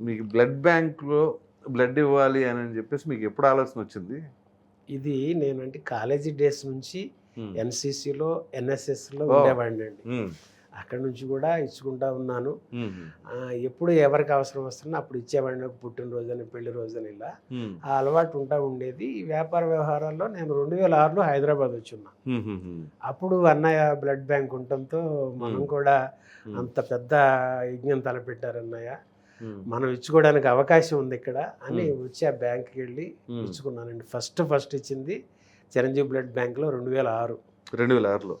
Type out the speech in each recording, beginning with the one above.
మీకు బ్లడ్ బ్యాంక్లో బ్లడ్ ఇవ్వాలి అని చెప్పేసి మీకు ఎప్పుడు ఆలోచన వచ్చింది ఇది నేనంటే కాలేజీ డేస్ నుంచి. ఎన్సీసీలో ఎన్ఎస్ఎస్లో. ఉండేవాడిని అండి. అక్కడ నుంచి కూడా ఇచ్చుకుంటా ఉన్నాను ఎప్పుడు ఎవరికి అవసరం వస్తున్నా అప్పుడు ఇచ్చేవాడిని ఒక పుట్టినరోజని పెళ్ళి రోజని ఇలా. ఆ అలవాటు ఉంటా ఉండేది వ్యాపార వ్యవహారాల్లో నేను రెండు వేల ఆరులో హైదరాబాద్ వచ్చున్నా. అప్పుడు అన్నయ్య బ్లడ్ బ్యాంక్ ఉండటంతో మనం. కూడా. అంత పెద్ద యజ్ఞం తలపెట్టారు అన్నయ్య. మనం ఇచ్చుకోవడానికి అవకాశం ఉంది ఇక్కడ అని. వచ్చి ఆ బ్యాంక్కి వెళ్ళి. ఇచ్చుకున్నానండి ఫస్ట్ ఫస్ట్ ఇచ్చింది చిరంజీవి బ్లడ్ బ్యాంక్లో రెండు వేల ఆరు రెండు వేల ఆరులో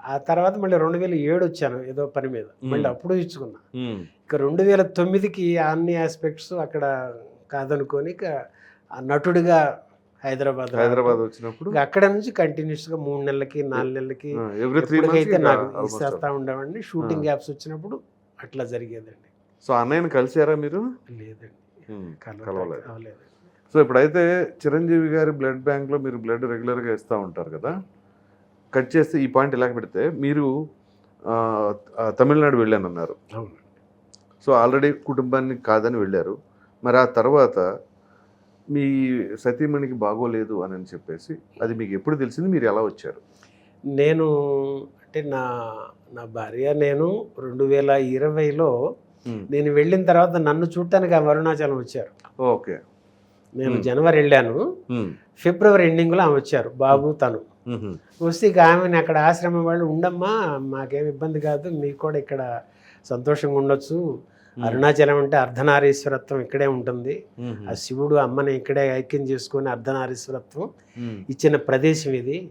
ఆ తర్వాత మళ్ళీ రెండు వేల ఏడు వచ్చాను ఏదో పని మీద మళ్ళీ. అప్పుడు ఇచ్చుకున్నా. ఇక రెండు వేల తొమ్మిదికి అన్ని ఆస్పెక్ట్స్ అక్కడ కాదనుకొని ఇక ఆ నటుడిగా హైదరాబాద్. హైదరాబాద్ వచ్చినప్పుడు అక్కడ నుంచి కంటిన్యూస్గా మూడు నెలలకి నాలుగు నెలలకి ఎప్పటికైతే నాకు ఇచ్చేస్తా ఉండేవాడిని షూటింగ్ ఆ. గ్యాప్స్ వచ్చినప్పుడు అట్లా జరిగేదండి సో అన్నయ్యని కలిసారా మీరు? లేదండి. కలవలేదు. సో ఇప్పుడైతే చిరంజీవి గారి బ్లడ్ బ్యాంక్లో మీరు బ్లడ్ రెగ్యులర్గా ఇస్తూ ఉంటారు కదా? కట్ చేస్తే ఈ పాయింట్ ఇలా పెడితే మీరు తమిళనాడు వెళ్ళానన్నారు. అవును సో ఆల్రెడీ కుటుంబాన్ని కాదని వెళ్ళారు. మరి ఆ తర్వాత మీ సతీమణికి బాగోలేదు అని అని చెప్పేసి అది మీకు ఎప్పుడు తెలిసింది? మీరు ఎలా వచ్చారు? నేను అంటే నా నా భార్య నేను రెండు వేల ఇరవైలో నేను వెళ్ళిన తర్వాత నన్ను చూడటానికి ఆ అరుణాచలం వచ్చారు. ఓకే. నేను Hmm. జనవరి వెళ్ళాను. ఫిబ్రవరి ఎండింగ్లో ఆమె వచ్చారు బాబు తను. వస్తే ఇక ఆమెను అక్కడ ఆశ్రమం వాళ్ళు ఉండమ్మా మాకేం ఇబ్బంది కాదు మీకు కూడా ఇక్కడ సంతోషంగా ఉండొచ్చు. అరుణాచలం అంటే అర్ధనారీశ్వరత్వం ఇక్కడే ఉంటుంది. ఆ శివుడు అమ్మని ఇక్కడే ఐక్యం చేసుకొని అర్ధనారీశ్వరత్వం ఇచ్చిన ప్రదేశం ఇది.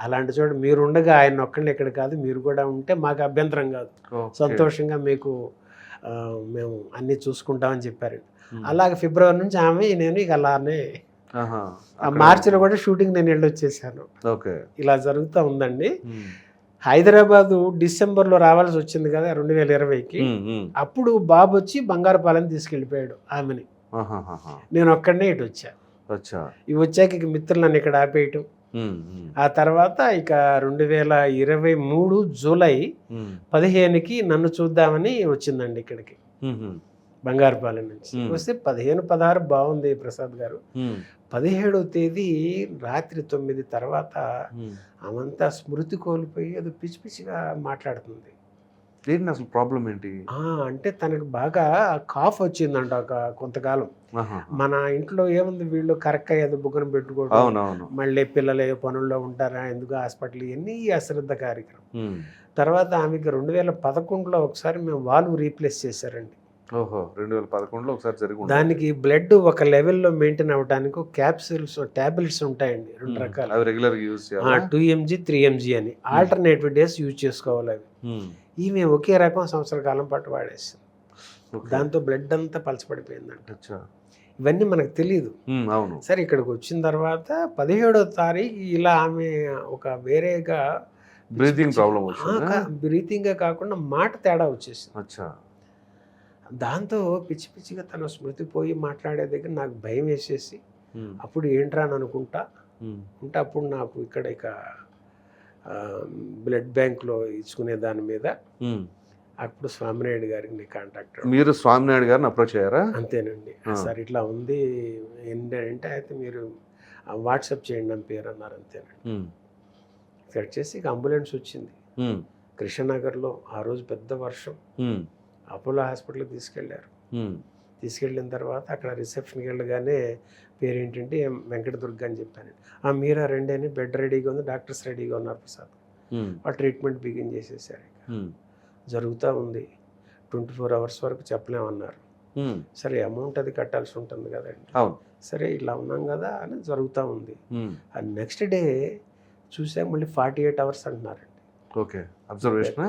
అలాంటి చోట మీరు ఉండగా ఆయన ఒక్కళ్ళని ఇక్కడ కాదు మీరు కూడా ఉంటే మాకు అభ్యంతరం కాదు. సంతోషంగా మీకు మేము అన్నీ చూసుకుంటామని చెప్పారు. అలాగే ఫిబ్రవరి నుంచి ఆమె నేను ఇక అలానే మార్చిలో కూడా షూటింగ్ నేను వెళ్ళొచ్చేసాను. ఓకే. ఇలా జరుగుతూ ఉందండి. హైదరాబాదు డిసెంబర్లో రావాల్సి వచ్చింది కదా రెండు వేల ఇరవైకి అప్పుడు బాబు వచ్చి బంగారపాలెం తీసుకెళ్ళిపోయాడు ఆమెని. నేను ఒక్కడనే ఇటు వచ్చా. ఇవి వచ్చాక ఇక మిత్రులు నన్ను ఇక్కడ ఆపేయటం. ఆ తర్వాత ఇక రెండు వేల ఇరవై మూడు జూలై పదిహేనుకి నన్ను చూద్దామని వచ్చిందండి ఇక్కడికి. బంగారుపాలెం నుంచి. వస్తే పదిహేను పదహారు బాగుంది ప్రసాద్ గారు. ఉమ్, పదిహేడవ తేదీ రాత్రి తొమ్మిది తర్వాత. ఆమంతా స్మృతి కోల్పోయి అది పిచ్చి పిచ్చిగా మాట్లాడుతుంది. ఏంటి అసలు ప్రాబ్లం ఏంటి? అంటే తనకు బాగా కాఫ్ వచ్చిందంట ఒక కొంతకాలం. మన ఇంట్లో ఏముంది వీళ్ళు కరెక్ట్ ఏదో బుగ్గన పెట్టుకోవడం మళ్ళీ పిల్లలు ఏ పనుల్లో ఉంటారా ఎందుకు హాస్పిటల్ ఇవన్నీ అశ్రద్ధ కార్యక్రమం. తర్వాత ఆమెకి రెండు వేల పదకొండులో ఒకసారి మేము వాల్వ్ రీప్లేస్ చేశారండి. ఓహో రెండు వేల పదకొండులో ఒకసారి. దానికి బ్లడ్ ఒక లెవెల్లో మెయింటైన్ అవ్వడానికి క్యాప్సూల్స్ టాబ్లెట్స్ ఉంటాయండి రెండు రకాలు. అవి regular use two mg three mg అని. ఆల్టర్నేటివ్ డేస్ యూజ్ చేసుకోవాలి అవి. ఈమె ఒకే రకం సంవత్సర కాలం పాటు వాడేసింది. దాంతో బ్లడ్ అంతా పలచబడిపోయిందంట. ఇవన్నీ మనకు తెలియదు అవును. సరే ఇక్కడికి వచ్చిన తర్వాత పదిహేడో తారీఖు ఇలా ఆమె ఒక వేరేగా బ్రీతింగ్ ప్రాబ్లం బ్రీతింగే కాకుండా మాట తేడా వచ్చేసింది. అచ్చా. దాంతో పిచ్చి పిచ్చిగా తన స్మృతి పోయి మాట్లాడే దగ్గర నాకు భయం వేసేసి అప్పుడు ఏంట్రా అని అనుకుంటా. ఉంటే అప్పుడు నాకు ఇక్కడ ఇక బ్లడ్ బ్యాంక్లో ఇచ్చుకునే దాని మీద. అప్పుడు స్వామినాయుడు గారికి కాంటాక్ట్ మీరు స్వామినాయుడు గారిని అప్రోచ్ అయ్యారా? అంతేనండి. సార్ ఇట్లా ఉంది ఏంటంటే అయితే మీరు వాట్సాప్ చేయండి నా పేరు అన్నారు అంతేనండి. సెట్ చేసి ఇక అంబులెన్స్ వచ్చింది. కృష్ణనగర్లో ఆ రోజు పెద్ద వర్షం. అపోలో హాస్పిటల్కి తీసుకెళ్ళారు. ఉమ్, తీసుకెళ్ళిన తర్వాత అక్కడ రిసెప్షన్కి వెళ్ళగానే పేరేంటంటే వెంకటదుర్గ అని చెప్పాను. ఆ మీరా రెండే అని బెడ్ రెడీగా ఉంది డాక్టర్స్ రెడీగా ఉన్నారు ప్రసాద్. ఆ ట్రీట్మెంట్ బిగిన్ చేసేసారు జరుగుతూ ఉంది. ట్వంటీ ఫోర్ అవర్స్ వరకు చెప్పలేమన్నారు. సరే అమౌంట్ అది కట్టాల్సి ఉంటుంది కదండి. సరే ఇలా ఉన్నాం కదా అని జరుగుతూ ఉంది. నెక్స్ట్ డే చూసాక మళ్ళీ ఫార్టీ ఎయిట్ అవర్స్ అంటున్నారండి. ఓకే. అబ్జర్వేషన్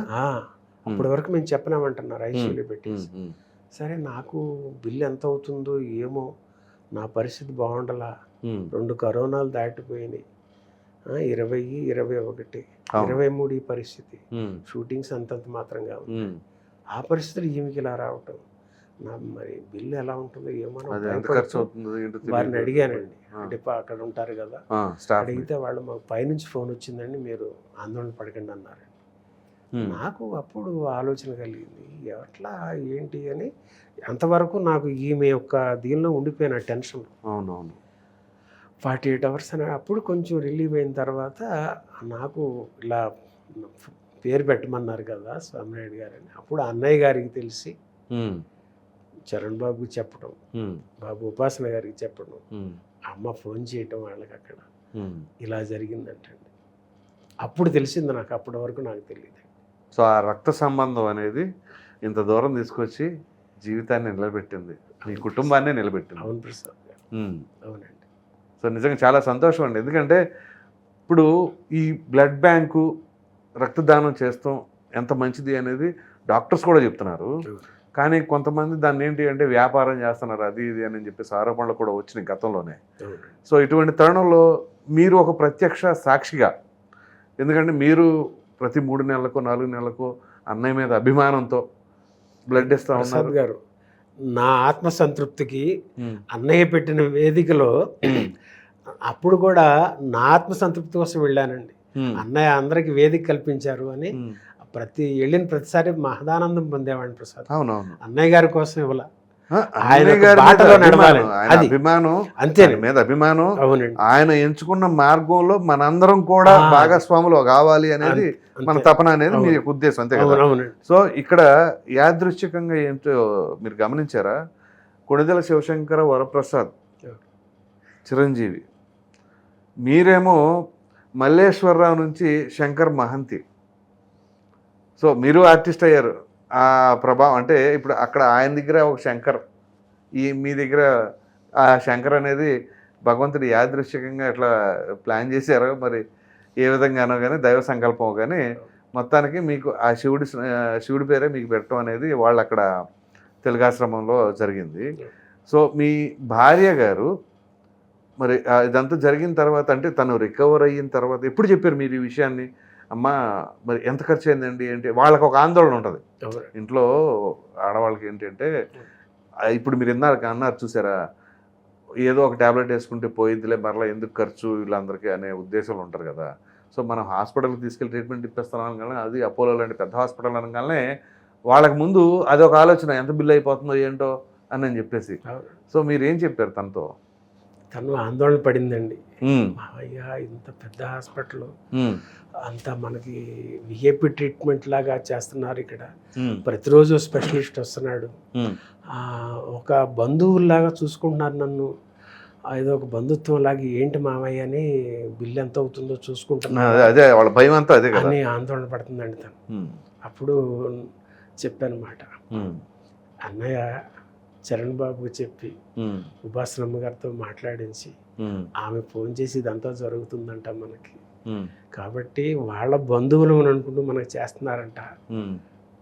అప్పటి వరకు మేము చెప్పలేమంటున్నారు ఐసీయూలో పెట్టేసి. సరే నాకు బిల్లు ఎంత అవుతుందో ఏమో నా పరిస్థితి బాగుండలా. రెండు కరోనాలు దాటిపోయినాయి. ఇరవై ఇరవై ఒకటి. ఇరవై మూడు ఈ పరిస్థితి. షూటింగ్స్ అంతంత మాత్రంగా. ఆ పరిస్థితులు ఈమెకి ఇలా రావటం నా మరి బిల్లు ఎలా ఉంటుందో ఏమో. వారిని అడిగానండి. ఆ, అంటే పా- అక్కడ ఉంటారు కదా. అడిగితే వాళ్ళు మాకు పైనుంచి ఫోన్ వచ్చిందండి మీరు ఆందోళన పడకండి అన్నారు. ఉమ్, నాకు అప్పుడు ఆలోచన కలిగింది ఎట్లా ఏంటి అని అంతవరకు నాకు ఈమె యొక్క దీనిలో ఉండిపోయిన టెన్షన్. అవునవును. ఫార్టీ ఎయిట్ అవర్స్ అని అప్పుడు కొంచెం రిలీవ్ అయిన తర్వాత నాకు ఇలా పేరు పెట్టమన్నారు కదా స్వామినాయుడు గారు అని. అప్పుడు అన్నయ్య గారికి తెలిసి చరణ్ బాబుకి చెప్పడం బాబు ఉపాసన గారికి చెప్పడం అమ్మ ఫోన్ చేయటం వాళ్ళకి అక్కడ. ఇలా జరిగిందంటండి. అప్పుడు తెలిసింది నాకు అప్పటి వరకు నాకు తెలియదు సో ఆ రక్త సంబంధం అనేది ఇంత దూరం తీసుకొచ్చి జీవితాన్ని నిలబెట్టింది. మీ కుటుంబాన్ని నిలబెట్టింది. అవును ప్రసాద్. అవునండి. సో నిజంగా చాలా సంతోషం అండి. ఎందుకంటే ఇప్పుడు ఈ బ్లడ్ బ్యాంకు రక్తదానం చేస్తాం ఎంత మంచిది అనేది డాక్టర్స్ కూడా చెప్తున్నారు. కానీ కొంతమంది దాన్ని ఏంటి అంటే వ్యాపారం చేస్తున్నారు అది ఇది అని చెప్పేసి ఆరోపణలు కూడా వచ్చినాయి గతంలోనే. సో ఇటువంటి తరుణంలో మీరు ఒక ప్రత్యక్ష సాక్షిగా ఎందుకంటే మీరు ప్రతి మూడు నెలలకు నాలుగు నెలలకు అన్నయ్య మీద అభిమానంతో బ్లడ్ ఇస్తా ప్రసాద్ ఉన్నారు గారు నా ఆత్మ సంతృప్తికి అన్నయ్య పెట్టిన వేదికలో అప్పుడు కూడా నా ఆత్మ సంతృప్తి కోసం వెళ్ళానండి. అన్నయ్య అందరికి వేదిక కల్పించారు అని. ప్రతి వెళ్ళిన ప్రతిసారి మహదానందం పొందేవాడిని ప్రసాద్. అన్నయ్య గారి కోసం ఇవ్వాల. అభిమానం, అంతే మీద అభిమానం. అవునండి. ఆయన ఎంచుకున్న మార్గంలో మనందరం కూడా. భాగస్వాములు కావాలి అనేది మన. తపన అనేది మీ ఉద్దేశం అంతే కదా? సో ఇక్కడ యాదృచ్ఛికంగా ఏంటో మీరు గమనించారా? కొణిదెల శివశంకర వరప్రసాద్. చిరంజీవి. మీరేమో మల్లేశ్వరరావు నుంచి శంకర్ మహంతి. సో మీరు ఆర్టిస్ట్ అయ్యారు. ఆ ప్రభావం అంటే ఇప్పుడు అక్కడ ఆయన దగ్గర ఒక శంకర్. ఈ మీ దగ్గర ఆ శంకర్ అనేది భగవంతుడు యాదృశ్చికంగా ఇట్లా ప్లాన్ చేశారు. మరి ఏ విధంగానో కానీ దైవ సంకల్పం కానీ మొత్తానికి మీకు ఆ శివుడి శివుడి పేరే మీకు పెట్టడం అనేది వాళ్ళు అక్కడ తెలుగాశ్రమంలో జరిగింది. సో మీ భార్య గారు మరి ఇదంతా జరిగిన తర్వాత అంటే తను రికవర్ అయిన తర్వాత ఎప్పుడు చెప్పారు మీరు ఈ విషయాన్ని? అమ్మ మరి ఎంత ఖర్చు అయిందండి ఏంటి వాళ్ళకి ఒక ఆందోళన ఉంటుంది. ఇంట్లో ఆడవాళ్ళకి ఏంటంటే ఇప్పుడు మీరు ఇన్నారు అన్నారు చూసారా ఏదో ఒక ట్యాబ్లెట్ వేసుకుంటే పోయిద్దిలే మరలా ఎందుకు ఖర్చు వీళ్ళందరికీ అనే ఉద్దేశంలో ఉంటారు కదా. సో మనం హాస్పిటల్కి తీసుకెళ్ళి ట్రీట్మెంట్ ఇప్పిస్తాం అనగానే అది అపోలో లాంటి పెద్ద హాస్పిటల్ అనగానే వాళ్ళకి ముందు అది ఒక ఆలోచన ఎంత బిల్లు అయిపోతుందో ఏంటో అని అని చెప్పేసి. సో మీరు ఏం చెప్పారు తనతో? తను ఆందోళన పడిందండి. మావయ్య ఇంత పెద్ద హాస్పిటల్. అంతా మనకి విఐపి ట్రీట్మెంట్ లాగా చేస్తున్నారు ఇక్కడ. ప్రతిరోజు స్పెషలిస్ట్ వస్తున్నాడు. ఒక బంధువులాగా చూసుకుంటున్నారు నన్ను. ఏదో ఒక బంధుత్వం లాగా ఏంటి మావయ్య అని బిల్లు ఎంత అవుతుందో చూసుకుంటున్నా అదే వాళ్ళ భయం అంతా అదే అని ఆందోళన పడుతుందండి తను. అప్పుడు చెప్పాను మాట ఉమ్, అన్నయ్య చరణ్ బాబుకి చెప్పి ఉపాసనమ్మ గారితో మాట్లాడించి ఆమె ఫోన్ చేసి ఇదంతా జరుగుతుందంట మనకి. కాబట్టి వాళ్ళ బంధువులు అని అనుకుంటూ మనకు చేస్తున్నారంట.